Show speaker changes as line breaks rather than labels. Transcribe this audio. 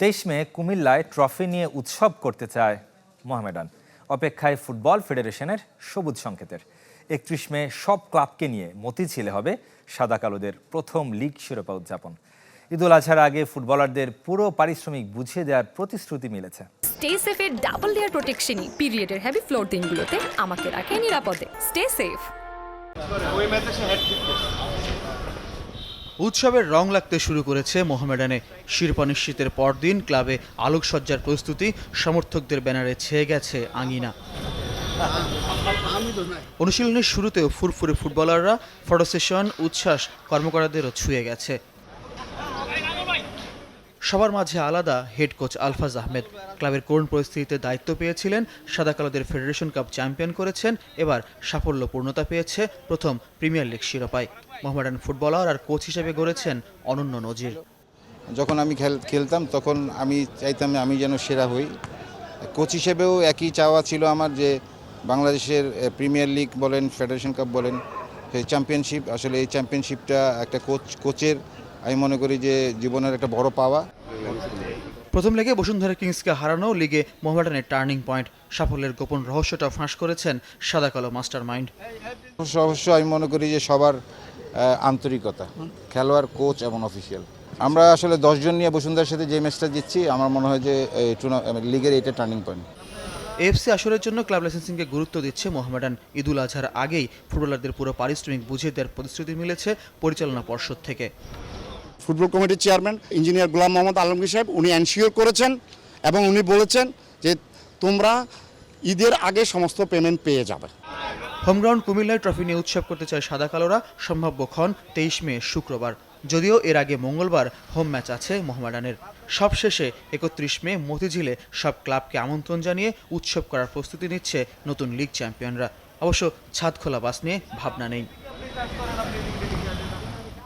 তেইশ মে কুমিল্লায় ট্রফি নিয়ে উৎসব করতে চায় মোহামেডান। অপেক্ষায় ফুটবল ফেডারেশনের সবুজ সংকেতের। একত্রিশ মে সব ক্লাবকে নিয়ে মতিঝিলে হবে সাদা কালোদের প্রথম লিগ শিরোপা উদযাপন। ঈদুল আজহার আগে ফুটবলারদের পুরো পারিশ্রমিক বুঝিয়ে দেওয়ার প্রতিশ্রুতি মিলেছে।
স্টে সেফের ডাবল লেয়ার প্রোটেকশনই পিরিয়ডের হেভি ফ্লোর দিনগুলোতে আমাকে রাখে নিরাপদে। Stay safe.
উৎসবের রং লাগতে শুরু করেছে মোহামেডানে। শিরোপা নিশ্চিতের পরদিন ক্লাবে আলোকসজ্জার প্রস্তুতি সমর্থকদের ব্যানারে ছেয়ে গেছে আঙিনা। অনুশীলনের শুরুতেও ফুরফুরে ফুটবলাররা ফটো সেশন উচ্ছ্বাস কর্মকর্তাদেরও ছুঁয়ে গেছে। সবার মাঝে আলাদা হেড কোচ আলফাজ আহমেদ। ক্লাবের করুণ পরিস্থিতিতে দায়িত্ব পেয়েছিলেন, সাদা কালোদের ফেডারেশন কাপ চ্যাম্পিয়ন করেছেন, এবার সাফল্য পূর্ণতা পেয়েছে প্রথম প্রিমিয়ার লিগ শিরোপায়। মোহামেডান ফুটবলার আর কোচ হিসেবে গড়েছেন অনন্য নজির।
যখন আমি খেল, খেলতাম, তখন আমি চাইতাম আমি যেন সেরা হই। কোচ হিসেবেও একই চাওয়া ছিল আমার যে বাংলাদেশের প্রিমিয়ার লিগ বলেন ফেডারেশন কাপ বলেন চ্যাম্পিয়নশিপ আসলে এই চ্যাম্পিয়নশিপটা একটা কোচ কোচের আমি মনে করি যে জীবনের একটা বড় পাওয়া।
প্রথম লেগে বসুন্ধরা কিংসকে হারানো লিগে মোহামেডানের টার্নিং পয়েন্ট। সাফল্যের গোপন রহস্যটা ফাঁস করেছেন সাদা কালো মাস্টার মাইন্ড
অবশ্য আমি মনে করি যে সবার আন্তরিকতা। খেলোয়াড় কোচ এবং অফিসিয়াল। আমরা আসলে দশজন নিয়ে বসুন্ধরার সাথে যে ম্যাচটা জিতছি আমার মনে হয় যে এই লিগের এটা টার্নিং পয়েন্ট।
এফসি আসরের জন্য ক্লাব লাইসেন্সিংকে গুরুত্ব দিচ্ছে মোহামেডান ঈদুল আজহার আগেই। ফুটবলারদের পুরো পারিশ্রমিক বুঝিয়ে দেওয়ার প্রতিশ্রুতি মিলেছে পরিচালনা পর্ষদ থেকে।
ফুটবল কমিটির চেয়ারম্যান, ইঞ্জিনিয়ার গোলাম মোহাম্মদ আলমগীর সাহেব, উনি এনশিওর করেছেন এবং উনি বলেছেন যে তোমরা ঈদের আগে সমস্ত পেমেন্ট পেয়ে যাবে।
হোমগ্রাউন্ড কুমিল্লায় ট্রফি নিয়ে উৎসব করতে চায় সাদা কালোরা। সম্ভাব্য ক্ষণ তেইশ মে, শুক্রবার। যদিও এর আগে মঙ্গলবার হোম ম্যাচ আছে মোহামেডানের। সবশেষে একত্রিশ মে, মতিঝিলে সব ক্লাবকে আমন্ত্রণ জানিয়ে উৎসব করার প্রস্তুতি নিচ্ছে নতুন লিগ চ্যাম্পিয়নরা অবশ্য ছাদ খোলা বাস নিয়ে ভাবনা নেই।